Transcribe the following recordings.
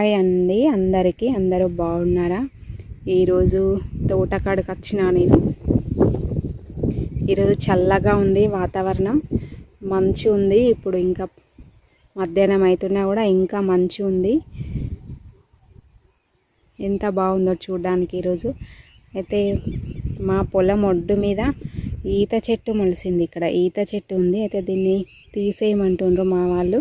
Hi అండి అందరికీ. అందరూ బాగున్నారా? ఈరోజు తోటకాడికి వచ్చిన నేను. ఈరోజు చల్లగా ఉంది వాతావరణం. మంచు ఉంది. ఇప్పుడు ఇంకా మధ్యాహ్నం అవుతున్నా కూడా ఇంకా మంచు ఉంది. ఎంత బాగుందో చూడడానికి ఈరోజు. అయితే మా పొలం ఒడ్డు మీద ఈత చెట్టు మొలిసింది ఇక్కడ. ఈత చెట్టు ఉంది. అయితే దీన్ని తీసేయమంటుండ్రు మా వాళ్ళు.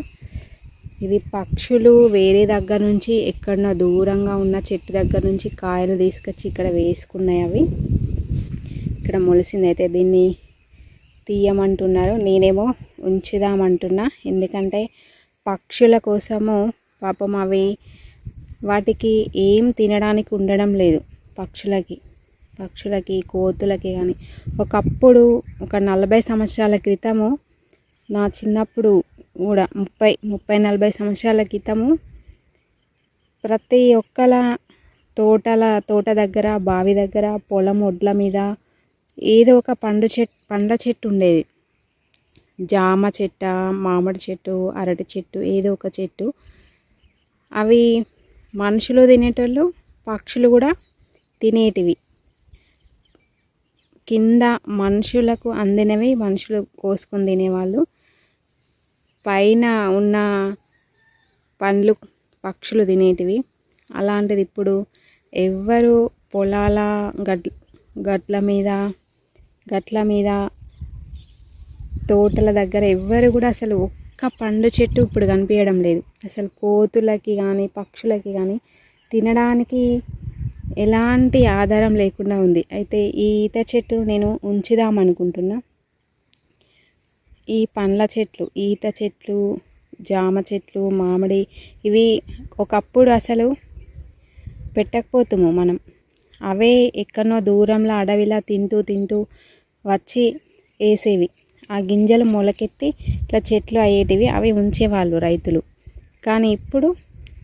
ఇది పక్షులు వేరే దగ్గర నుంచి ఎక్కడన్నా దూరంగా ఉన్న చెట్టు దగ్గర నుంచి కాయలు తీసుకొచ్చి ఇక్కడ వేసుకున్నాయి అవి. ఇక్కడ మొలిసింది అయితే దీన్ని తీయమంటున్నారు. నేనేమో ఉంచుదామంటున్నా. ఎందుకంటే పక్షుల కోసము పాపం అవి వాటికి ఏం తినడానికి ఉండడం లేదు పక్షులకి పక్షులకి కోతులకి కానీ ఒకప్పుడు ఒక నలభై సంవత్సరాల క్రితము నా చిన్నప్పుడు కూడా ముప్పై ముప్పై నలభై సంవత్సరాల క్రితము ప్రతి ఒక్కల తోటల తోట దగ్గర బావి దగ్గర పొలం ఒడ్ల మీద ఏదో ఒక పండు చెట్టు పండ్ల చెట్టు ఉండేది. జామ చెట్ట మామిడి చెట్టు అరటి చెట్టు ఏదో ఒక చెట్టు. అవి మనుషులు తినేటోళ్ళు పక్షులు కూడా తినేటివి. కింద మనుషులకు అందినవి మనుషులు కోసుకొని తినేవాళ్ళు. పైన ఉన్న పండ్లు పక్షులు తినేటివి. అలాంటిది ఇప్పుడు ఎవ్వరు పొలాల గట్ గట్ల మీద గట్ల మీద తోటల దగ్గర ఎవ్వరు కూడా అసలు ఒక్క పండు చెట్టు ఇప్పుడు కనిపించడం లేదు. అసలు కోతులకి కానీ పక్షులకి కానీ తినడానికి ఎలాంటి ఆధారం లేకుండా ఉంది. అయితే ఈ ఈత చెట్టు నేను ఉంచుదాం అనుకుంటున్నా. ఈ పండ్ల చెట్లు ఈత చెట్లు జామ చెట్లు మామిడి ఇవి ఒకప్పుడు అసలు పెట్టకపోతుము మనం. అవే ఎక్కడో దూరంలో అడవిలా తింటూ తింటూ వచ్చి వేసేవి. ఆ గింజలు మొలకెత్తి ఇట్లా చెట్లు అయ్యేటివి అవి ఉంచేవాళ్ళు రైతులు. కానీ ఇప్పుడు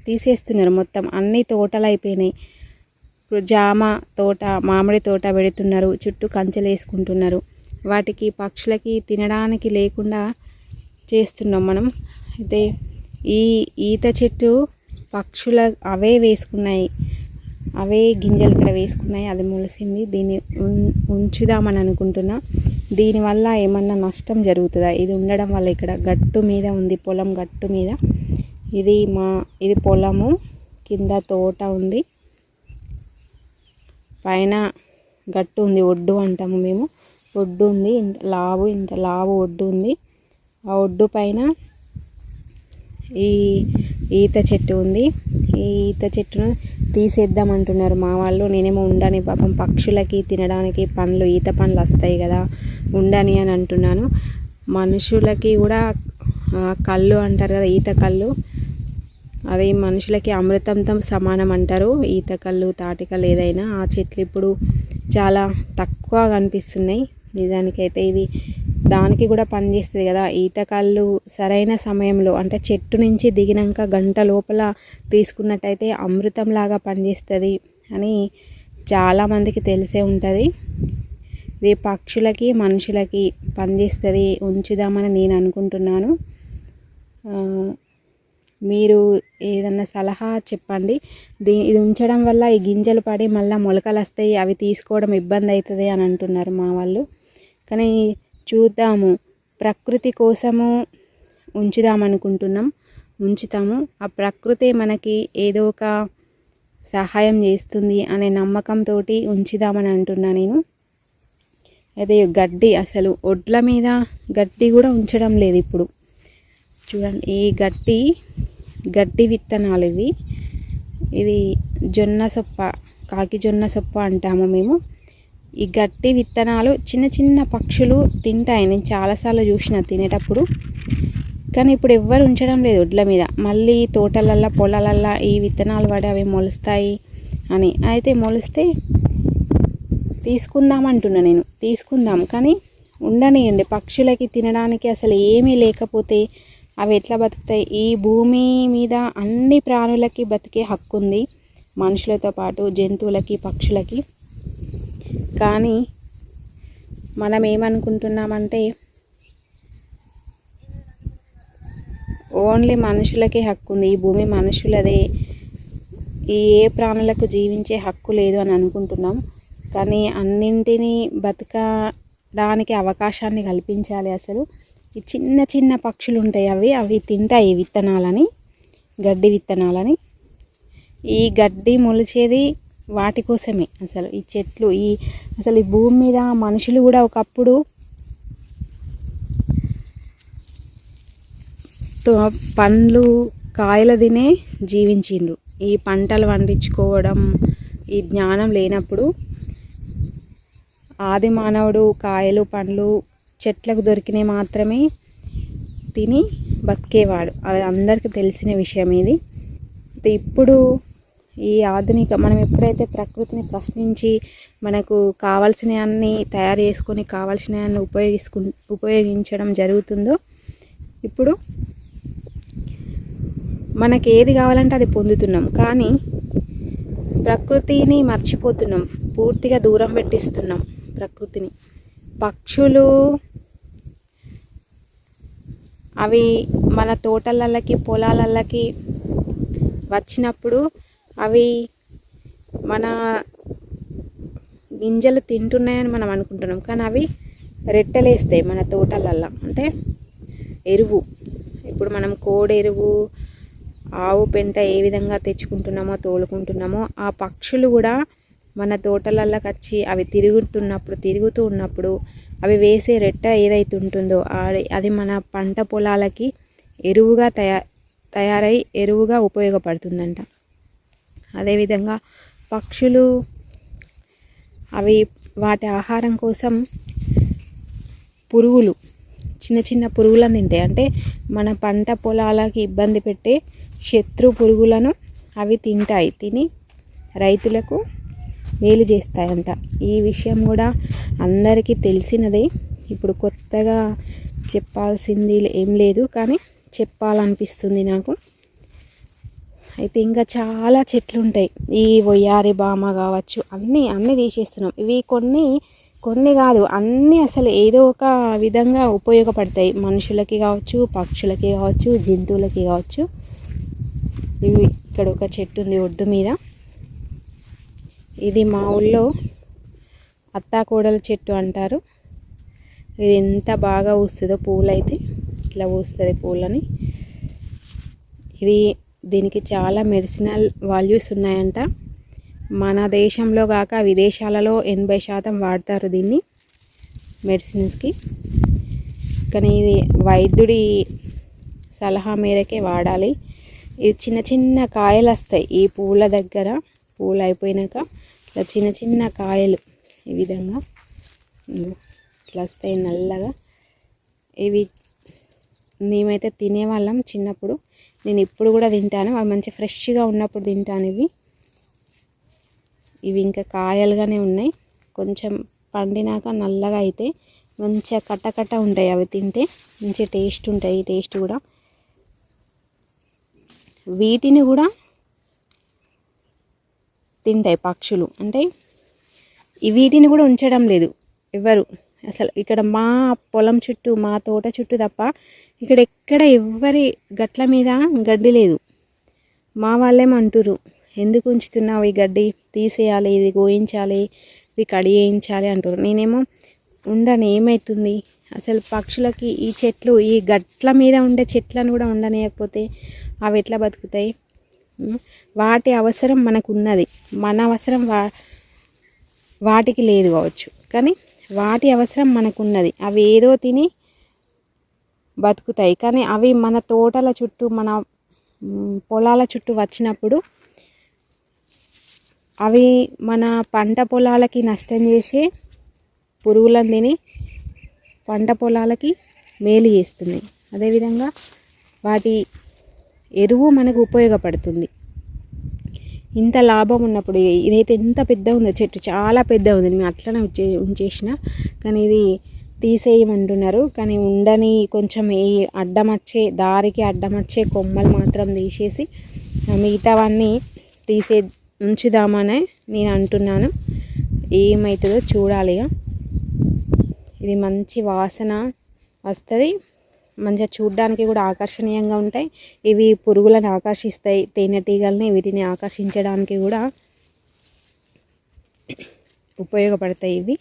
తీసేస్తున్నారు మొత్తం. అన్ని తోటలు అయిపోయినాయి. ఇప్పుడు జామ తోట మామిడి తోట పెడుతున్నారు. చుట్టూ కంచెలు వేసుకుంటున్నారు వాటికి పక్షులకి తినడానికి లేకుండా చేస్తున్నాం మనం. అయితే ఈ ఈత చెట్టు పక్షుల అవే వేసుకున్నాయి. అవే గింజలు ఇక్కడ వేసుకున్నాయి. అది మొలిసింది. దీన్ని ఉంచుదామని అనుకుంటున్నా. దీనివల్ల ఏమన్నా నష్టం జరుగుతుందా? ఇది ఉండడం వల్ల ఇక్కడ గట్టు మీద ఉంది. పొలం గట్టు మీద. ఇది మా ఇది పొలము. కింద తోట ఉంది. పైన గట్టు ఉంది. ఒడ్డు అంటాము మేము. ఒడ్డు ఉంది ఇంత లావు ఇంత లావు ఒడ్డు ఉంది ఆ ఒడ్డు పైన ఈ ఈత చెట్టు ఉంది. ఈ ఈత చెట్టును తీసేద్దాం అంటున్నారు మా వాళ్ళు. నేనేమో ఉండని పాపం పక్షులకి తినడానికి పండ్లు ఈత పండ్లు వస్తాయి కదా ఉండని అని అంటున్నాను. మనుషులకి కూడా కళ్ళు అంటారు కదా ఈత కళ్ళు. అది మనుషులకి అమృతంతో సమానం అంటారు. ఈత కళ్ళు తాటికలు ఏదైనా. ఆ చెట్లు ఇప్పుడు చాలా తక్కువ కనిపిస్తున్నాయి. నిజానికైతే ఇది దానికి కూడా పనిచేస్తుంది కదా. ఈత కళ్ళు సరైన సమయంలో అంటే చెట్టు నుంచి దిగినాక గంట లోపల తీసుకున్నట్టయితే అమృతంలాగా పనిచేస్తుంది అని చాలామందికి తెలిసే ఉంటుంది. ఇది పక్షులకి మనుషులకి పనిచేస్తుంది ఉంచుదామని నేను అనుకుంటున్నాను. మీరు ఏదన్నా సలహా చెప్పండి. దీ ఇది ఉంచడం వల్ల ఈ గింజలు పడి మళ్ళీ మొలకలు వస్తాయి అవి తీసుకోవడం ఇబ్బంది అవుతుంది అని అంటున్నారు మా వాళ్ళు. కానీ చూద్దాము. ప్రకృతి కోసము ఉంచుదామనుకుంటున్నాం. ఉంచుతాము. ఆ ప్రకృతి మనకి ఏదో ఒక సహాయం చేస్తుంది అనే నమ్మకంతో ఉంచుదామని అంటున్నా నేను. అదే గడ్డి అసలు ఒడ్ల మీద గడ్డి కూడా ఉంచడం లేదు ఇప్పుడు. చూడండి ఈ గడ్డి గడ్డి విత్తనాలు ఇవి. ఇది జొన్న సొప్ప కాకి జొన్న సొప్ప అంటాము మేము. ఈ గట్టి విత్తనాలు చిన్న చిన్న పక్షులు తింటాయి. నేను చాలాసార్లు చూసిన తినేటప్పుడు. కానీ ఇప్పుడు ఎవ్వరు ఉంచడం లేదు ఒడ్ల మీద. మళ్ళీ తోటలల్లో పొలాలల్లో ఈ విత్తనాలు పడి అవి మొలుస్తాయి అని. అయితే మొలిస్తే తీసుకుందాం అంటున్నా నేను. తీసుకుందాం. కానీ ఉండనియండి. పక్షులకి తినడానికి అసలు ఏమీ లేకపోతే అవి ఎట్లా బతుకుతాయి? ఈ భూమి మీద అన్ని ప్రాణులకి బతికే హక్కు ఉంది మనుషులతో పాటు జంతువులకి పక్షులకి. కానీ మనం ఏమనుకుంటున్నామంటే ఓన్లీ మనుషులకే హక్కు ఉంది. ఈ భూమి మనుషులదే. ఈ ఏ ప్రాణులకు జీవించే హక్కు లేదు అని అనుకుంటున్నాం. కానీ అన్నింటినీ బతకడానికి అవకాశాన్ని కల్పించాలి అసలు. ఈ చిన్న చిన్న పక్షులు ఉంటాయి అవి. అవి తింటాయి విత్తనాలని గడ్డి విత్తనాలని. ఈ గడ్డి మొలిచేది వాటి కోసమే. అసలు ఈ చెట్లు ఈ అసలు ఈ భూమి మీద మనుషులు కూడా ఒకప్పుడు తో- పండ్లు కాయలు తినే జీవించిండ్రు. ఈ పంటలు పండించుకోవడం ఈ జ్ఞానం లేనప్పుడు ఆది మానవుడు కాయలు పండ్లు చెట్లకు దొరికినవి మాత్రమే తిని బతికేవాడు. అది అందరికీ తెలిసిన విషయం ఇది. ఇప్పుడు ఈ ఆధునిక మనం ఎప్పుడైతే ప్రకృతిని ప్రశ్నించి మనకు కావాల్సిన అన్ని తయారు చేసుకొని కావాల్సిన అన్ని ఉపయోగించుకు ఉపయోగించడం జరుగుతుందో ఇప్పుడు మనకి ఏది కావాలంటే అది పొందుతున్నాం. కానీ ప్రకృతిని మర్చిపోతున్నాం. పూర్తిగా దూరం పెట్టిస్తున్నాం ప్రకృతిని. పక్షులు అవి మన తోటలకి పొలాలకి వచ్చినప్పుడు అవి మన గింజలు తింటున్నాయని మనం అనుకుంటున్నాం. కానీ అవి రెట్టలేస్తాయి మన తోటలల్లో. అంటే ఎరువు. ఇప్పుడు మనం కోడి ఎరువు ఆవు పెంట ఏ విధంగా తెచ్చుకుంటున్నామో తోలుకుంటున్నామో ఆ పక్షులు కూడా మన తోటలలోకి వచ్చి అవి తిరుగుతున్నప్పుడు తిరుగుతూ ఉన్నప్పుడు అవి వేసే రెట్ట ఏదైతే ఉంటుందో అది మన పంట పొలాలకి ఎరువుగా తయా తయారై ఎరువుగా ఉపయోగపడుతుందంట. అదేవిధంగా పక్షులు అవి వాటి ఆహారం కోసం పురుగులు చిన్న చిన్న పురుగులను తింటాయి. అంటే మన పంట పొలాలకి ఇబ్బంది పెట్టే శత్రు పురుగులను అవి తింటాయి. తిని రైతులకు మేలు చేస్తాయంట. ఈ విషయం కూడా అందరికీ తెలిసినదే. ఇప్పుడు కొత్తగా చెప్పాల్సింది ఏం లేదు కానీ చెప్పాలనిపిస్తుంది నాకు. అయితే ఇంకా చాలా చెట్లు ఉంటాయి ఈ వయ్యారి బామ కావచ్చు అన్నీ అన్నీ తీసేస్తున్నాం. ఇవి కొన్ని కొన్ని కాదు అన్నీ అసలు ఏదో ఒక విధంగా ఉపయోగపడతాయి. మనుషులకి కావచ్చు పక్షులకి కావచ్చు జంతువులకి కావచ్చు. ఇవి ఇక్కడ ఒక చెట్టు ఉంది ఒడ్డు మీద. ఇది మా ఊళ్ళో అత్తాకోడల చెట్టు అంటారు. ఇది ఎంత బాగా పూస్తుందో పూలైతే ఇట్లా పూస్తుంది పూలని. ఇది దీనికి చాలా మెడిసినల్ వాల్యూస్ ఉన్నాయంట. మన దేశంలో కాక విదేశాలలో ఎనభై శాతం వాడతారు దీన్ని మెడిసిన్స్కి కానీ ఇది వైద్యుడి సలహా మేరకే వాడాలి. ఇది చిన్న చిన్న కాయలు వస్తాయి ఈ పూల దగ్గర. పూలు అయిపోయినాక ఇట్లా చిన్న చిన్న కాయలు ఈ విధంగా ఇట్లా వస్తాయి నల్లగా ఇవి మేమైతే తినేవాళ్ళం చిన్నప్పుడు. నేను ఇప్పుడు కూడా తింటాను. అవి మంచి ఫ్రెష్గా ఉన్నప్పుడు తింటాను ఇవి. ఇవి ఇంకా కాయలుగానే ఉన్నాయి. కొంచెం పండినాక నల్లగా అయితే మంచిగా కట్టకట్ట ఉంటాయి అవి తింటే. మంచి టేస్ట్ ఉంటాయి. టేస్ట్ కూడా. వీటిని కూడా తింటాయి పక్షులు. అంటే వీటిని కూడా ఉంచడం లేదు. ఎవరు? అసలు ఇక్కడ మా పొలం చుట్టూ మా తోట చుట్టూ తప్ప ఇక్కడ ఎక్కడ ఎవ్వరి గట్ల మీద గడ్డి లేదు. మా వాళ్ళేమంటురు అంటుర్రు ఎందుకు ఉంచుతున్నావు ఈ గడ్డి? తీసేయాలి ఇది గోయించాలి ఇది కడియేయించాలి అంటారు నేనేమో ఉండను ఏమవుతుంది అసలు పక్షులకి ఈ చెట్లు ఈ గట్ల మీద ఉండే చెట్లను కూడా ఉండనియకపోతే అవి ఎట్లా బతుకుతాయి? వాటి అవసరం మనకు ఉన్నది మన అవసరం వా వాటికి లేదు కావచ్చు. కానీ వాటి అవసరం మనకున్నది. అవి ఏదో తిని బతుకుతాయి. కానీ అవి మన తోటల చుట్టూ మన పొలాల చుట్టూ వచ్చినప్పుడు అవి మన పంట పొలాలకి నష్టం చేసే పురుగులను తిని పంట పొలాలకి మేలు చేస్తున్నాయి. అదేవిధంగా వాటి ఎరువు మనకు ఉపయోగపడుతుంది. ఇంత లాభం ఉన్నప్పుడు ఇదైతే ఎంత పెద్ద ఉందో చెట్టు చాలా పెద్ద ఉంది. నేను అట్లనే ఉంచే ఉంచేసిన. కానీ ఇది తీసేయమంటున్నారు. కానీ ఉండని కొంచెం ఏ అడ్డమచ్చే దారికి అడ్డమచ్చే కొమ్మలు మాత్రం తీసేసి ఆ మిగతావన్నీ తీసే ఉంచుదామనే నేను అంటున్నాను. ఏమవుతుందో చూడాలి ఇది మంచి వాసన వస్తుంది. మంచిగా చూడడానికి కూడా ఆకర్షణీయంగా ఉంటాయి. ఇవి పురుగులను ఆకర్షిస్తాయి తేనెటీగల్ని వీటిని ఆకర్షించడానికి కూడా ఉపయోగపడతాయి ఇవి.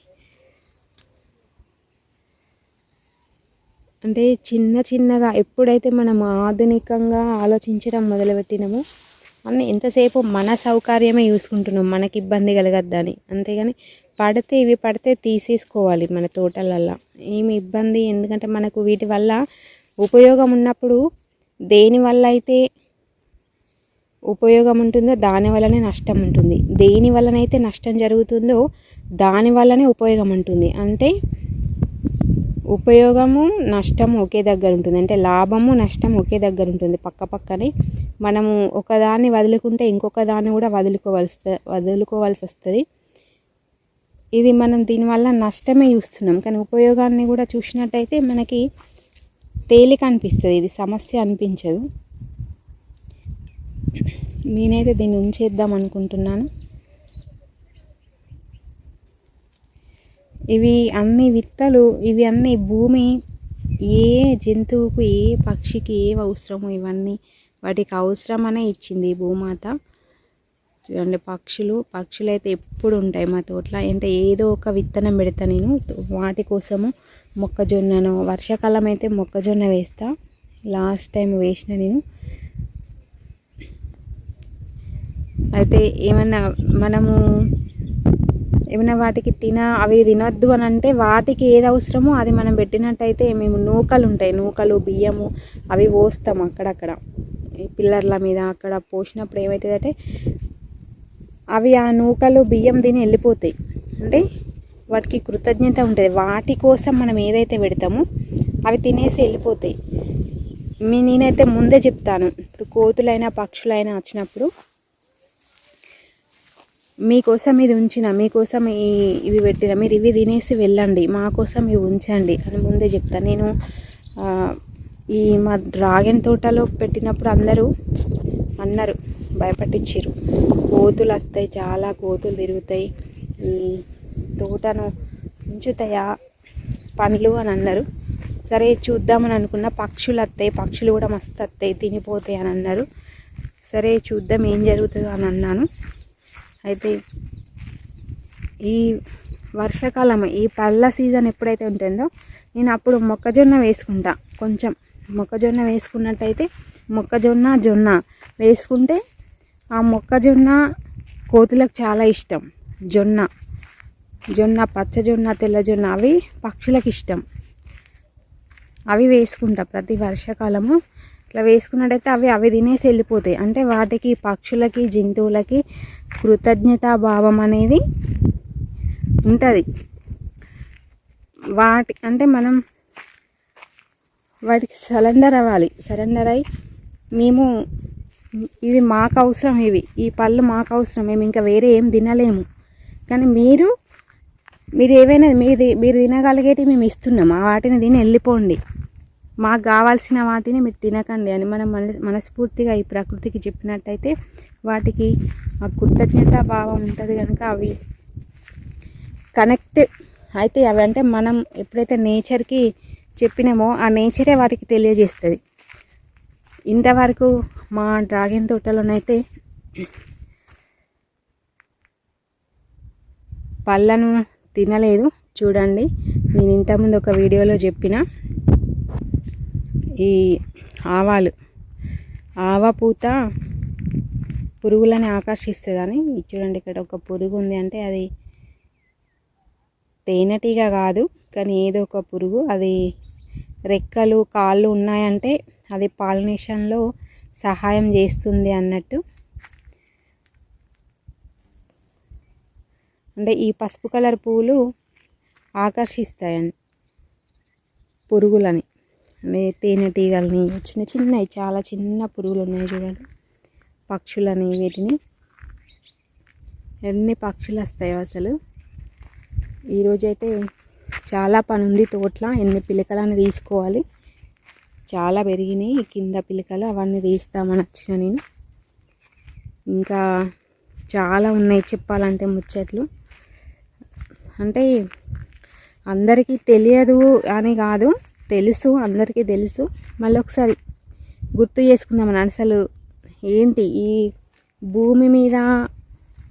అంటే చిన్న చిన్నగా ఎప్పుడైతే మనం ఆధునికంగా ఆలోచించడం మొదలుపెట్టినామో అన్నీ ఎంతసేపు మన సౌకర్యమే చూసుకుంటున్నాం మనకి ఇబ్బంది కలగద్దని. అంతేగాని పడితే ఇవి పడితే తీసేసుకోవాలి మన తోటలల్లో. ఏమి ఇబ్బంది? ఎందుకంటే మనకు వీటి వల్ల ఉపయోగం ఉన్నప్పుడు దేని వల్ల అయితే ఉపయోగం ఉంటుందో దాని వల్లనే నష్టం ఉంటుంది. దేని వల్లనైతే నష్టం జరుగుతుందో దాని వల్లనే ఉపయోగం ఉంటుంది. అంటే ఉపయోగము నష్టం ఒకే దగ్గర ఉంటుంది. అంటే లాభము నష్టం ఒకే దగ్గర ఉంటుంది. పక్క పక్కనే మనము ఒకదాన్ని వదులుకుంటే ఇంకొక దాన్ని కూడా వదులుకోవాల్సి వదులుకోవాల్సి వస్తుంది. ఇది మనం దీనివల్ల నష్టమే చూస్తున్నాం. కానీ ఉపయోగాన్ని కూడా చూసినట్టయితే మనకి తేలిక అనిపిస్తుంది. ఇది సమస్య అనిపించదు. నేనైతే దీన్ని ఉంచేద్దాం అనుకుంటున్నాను. ఇవి అన్ని విత్తలు ఇవి అన్ని భూమి ఏ జంతువుకు ఏ పక్షికి ఏ అవసరమో ఇవన్నీ వాటికి అవసరమనే ఇచ్చింది ఈ భూమాత. చూడండి పక్షులు పక్షులు అయితే ఎప్పుడు ఉంటాయి మా తోటలో. అంటే ఏదో ఒక విత్తనం పెడతా నేను. వాటి కోసము మొక్కజొన్నను వర్షాకాలం అయితే మొక్కజొన్న వేస్తా. లాస్ట్ టైం వేసిన నేను. అయితే ఏమన్నా మనము ఏమైనా వాటికి తిన అవి తినొద్దు అని అంటే వాటికి ఏది అవసరమో అది మనం పెట్టినట్టయితే మేము నూకలు ఉంటాయి. నూకలు బియ్యము అవి పోస్తాం అక్కడక్కడ. ఈ పిల్లర్ల మీద అక్కడ పోసినప్పుడు ఏమవుతుందంటే అవి ఆ నూకలు బియ్యం తిని వెళ్ళిపోతాయి. అంటే వాటికి కృతజ్ఞత ఉంటుంది. వాటి కోసం మనం ఏదైతే పెడతామో అవి తినేసి వెళ్ళిపోతాయి. మీ నేనైతే ముందే చెప్తాను. ఇప్పుడు కోతులైనా పక్షులైనా వచ్చినప్పుడు మీకోసం ఇది ఉంచిన మీకోసం ఈ ఇవి పెట్టిన మీరు ఇవి తినేసి వెళ్ళండి. మా కోసం ఇవి ఉంచండి అని ముందే చెప్తాను నేను ఈ మా డ్రాగన్ తోటలో పెట్టినప్పుడు అందరూ అన్నారు. భయపట్టించారు కోతులు వస్తాయి చాలా కోతులు తిరుగుతాయి. ఈ తోటను ఉంచుతాయా పండ్లు అని అన్నారు. సరే చూద్దామని అనుకున్న పక్షులు వస్తాయి పక్షులు కూడా మస్తు వస్తాయి తినిపోతాయి అని అన్నారు. సరే చూద్దాం ఏం జరుగుతుందో అని అన్నాను. అయితే ఈ వర్షాకాలం ఈ పళ్ళ సీజన్ ఎప్పుడైతే ఉంటుందో నేను అప్పుడు మొక్కజొన్న వేసుకుంటా. కొంచెం మొక్కజొన్న వేసుకున్నట్టయితే మొక్కజొన్న జొన్న వేసుకుంటే ఆ మొక్కజొన్న కోతులకు చాలా ఇష్టం. జొన్న జొన్న పచ్చజొన్న తెల్లజొన్న అవి పక్షులకు ఇష్టం. అవి వేసుకుంటా ప్రతి వర్షాకాలము. ఇట్లా వేసుకున్నట్టయితే అవి అవి తినేసి వెళ్ళిపోతాయి. అంటే వాటికి పక్షులకి జంతువులకి కృతజ్ఞతా భావం అనేది ఉంటుంది. వాటి అంటే మనం వాటికి సరెండర్ అవ్వాలి. సరెండర్ అయ్యి మేము ఇవి మాకు అవసరం ఇవి. ఈ పళ్ళు మాకు అవసరం మేము ఇంకా వేరే ఏం తినలేము. కానీ మీరు మీరు ఏవైనా మీది మీరు తినగలిగేటి మేము ఇస్తున్నాం. ఆ వాటిని తిని వెళ్ళిపోండి. మాకు కావాల్సిన వాటిని మీరు తినకండి అని మనం మన మనస్ఫూర్తిగా ఈ ప్రకృతికి చెప్పినట్టయితే వాటికి ఆ కృతజ్ఞత భావం ఉంటుంది కనుక అవి కనెక్ట్ అయితే అవి అంటే మనం ఎప్పుడైతే నేచర్కి చెప్పినామో ఆ నేచరే వాటికి తెలియజేస్తుంది. ఇంతవరకు మా డ్రాగన్ తోటలోనైతే పళ్ళను తినలేదు. చూడండి నేను ఇంతకుముందు ఒక వీడియోలో చెప్పిన ఈ ఆవాలు. ఆవ పూత పురుగులని ఆకర్షిస్తుందని. చూడండి ఇక్కడ ఒక పురుగు ఉంది అంటే అది తేనెటీగ కాదు కానీ ఏదో ఒక పురుగు. అది రెక్కలు కాళ్ళు ఉన్నాయంటే అది పాలినేషన్లో సహాయం చేస్తుంది అన్నట్టు. అంటే ఈ పసుపు కలర్ పువ్వులు ఆకర్షిస్తాయండి పురుగులని. అంటే తేనెటీగలని చిన్న చిన్నవి చాలా చిన్న పురుగులు ఉన్నాయి చూడండి. పక్షులని వీటిని. ఎన్ని పక్షులు వస్తాయో అసలు ఈరోజైతే చాలా పని ఉంది తోటలో ఎన్ని పిలకలని తీసుకోవాలి. చాలా పెరిగినాయి. కింద పిలకలు అవన్నీ తీస్తామని వచ్చిన నేను. ఇంకా చాలా ఉన్నాయి చెప్పాలంటే ముచ్చట్లు. అంటే అందరికీ తెలియదు అని కాదు తెలుసు అందరికీ తెలుసు. మళ్ళీ ఒకసారి గుర్తు చేసుకుందామని అసలు ఏంటి ఈ భూమి మీద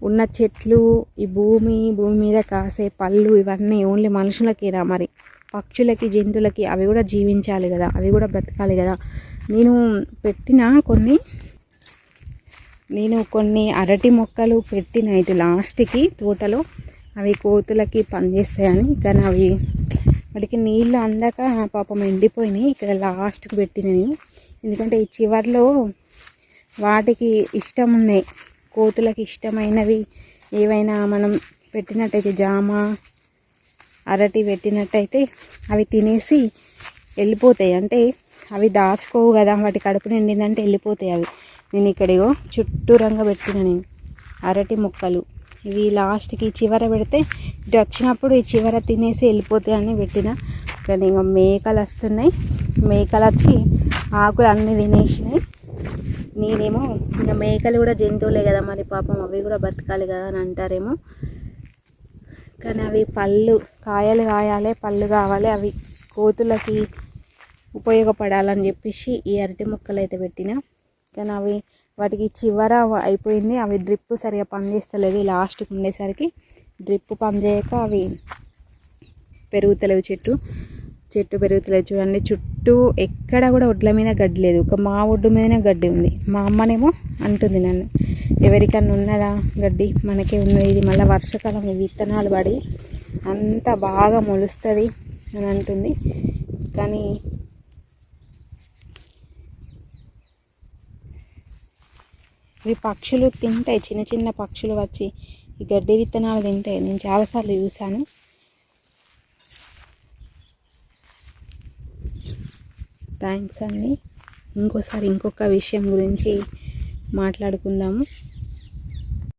ఉన్న చెట్లు ఈ భూమి భూమి మీద కాసే పళ్ళు ఇవన్నీ ఓన్లీ మనుషులకేనా మరి? పక్షులకి జంతువులకి అవి కూడా జీవించాలి కదా అవి కూడా బ్రతకాలి కదా. నేను పెట్టిన కొన్ని నేను కొన్ని అరటి మొక్కలు పెట్టిన ఇటు లాస్ట్కి తోటలో. అవి కోతులకి పనిచేస్తాయని కానీ అవి వాటికి నీళ్ళు అందాక పాపం ఎండిపోయినాయి. ఇక్కడ లాస్ట్కి పెట్టిన నేను. ఎందుకంటే ఈ చివర్లో వాటికి ఇష్టం ఉన్నాయి కోతులకి ఇష్టమైనవి ఏవైనా మనం పెట్టినట్టయితే జామ అరటి పెట్టినట్టయితే అవి తినేసి వెళ్ళిపోతాయి. అంటే అవి దాచుకోవు కదా వాటి కడుపు నిండిందంటే వెళ్ళిపోతాయి అవి. నేను ఇక్కడిగో చుట్టూరంగా పెట్టిన నేను అరటి మొక్కలు. ఇవి లాస్ట్కి చివర పెడితే ఇటు వచ్చినప్పుడు ఈ చివర తినేసి వెళ్ళిపోతాయి అని పెట్టిన. కానీ ఇంకా మేకలు వస్తున్నాయి. మేకలు వచ్చి ఆకులు అన్నీ తినేసినాయి. నేనేమో ఇంకా మేకలు కూడా జంతువులే కదా మరి పాపం అవి కూడా బతకాలి కదా అని అంటారేమో. కానీ అవి పళ్ళు కాయలు కాయాలి పళ్ళు కావాలి అవి కోతులకి ఉపయోగపడాలని చెప్పేసి ఈ అరటి మొక్కలు అయితే పెట్టిన. కానీ అవి వాటికి చివర అయిపోయింది. అవి డ్రిప్ సరిగా పనిచేస్తలేదు. లాస్ట్కి ఉండేసరికి డ్రిప్ పనిచేయక అవి పెరుగుతలేవు చెట్టు. చెట్టు పెరుగుతలేదు చూడండి. చుట్టూ ఎక్కడ కూడా ఒడ్ల మీద గడ్డి లేదు. ఒక మా ఒడ్డు మీదనే గడ్డి ఉంది. మా అమ్మనేమో అంటుంది నన్ను. ఎవరికన్నా ఉన్నదా గడ్డి? మనకే ఉన్నది. ఇది మళ్ళీ వర్షాకాలం విత్తనాలు పడి అంత బాగా మొలుస్తుంది అని అంటుంది. కానీ ఇవి పక్షులు తింటాయి. చిన్న చిన్న పక్షులు వచ్చి ఈ గడ్డి విత్తనాలు తింటాయి. నేను చాలాసార్లు చూశాను. థ్యాంక్స్ అండి. ఇంకోసారి ఇంకొక విషయం గురించి మాట్లాడుకుందాము.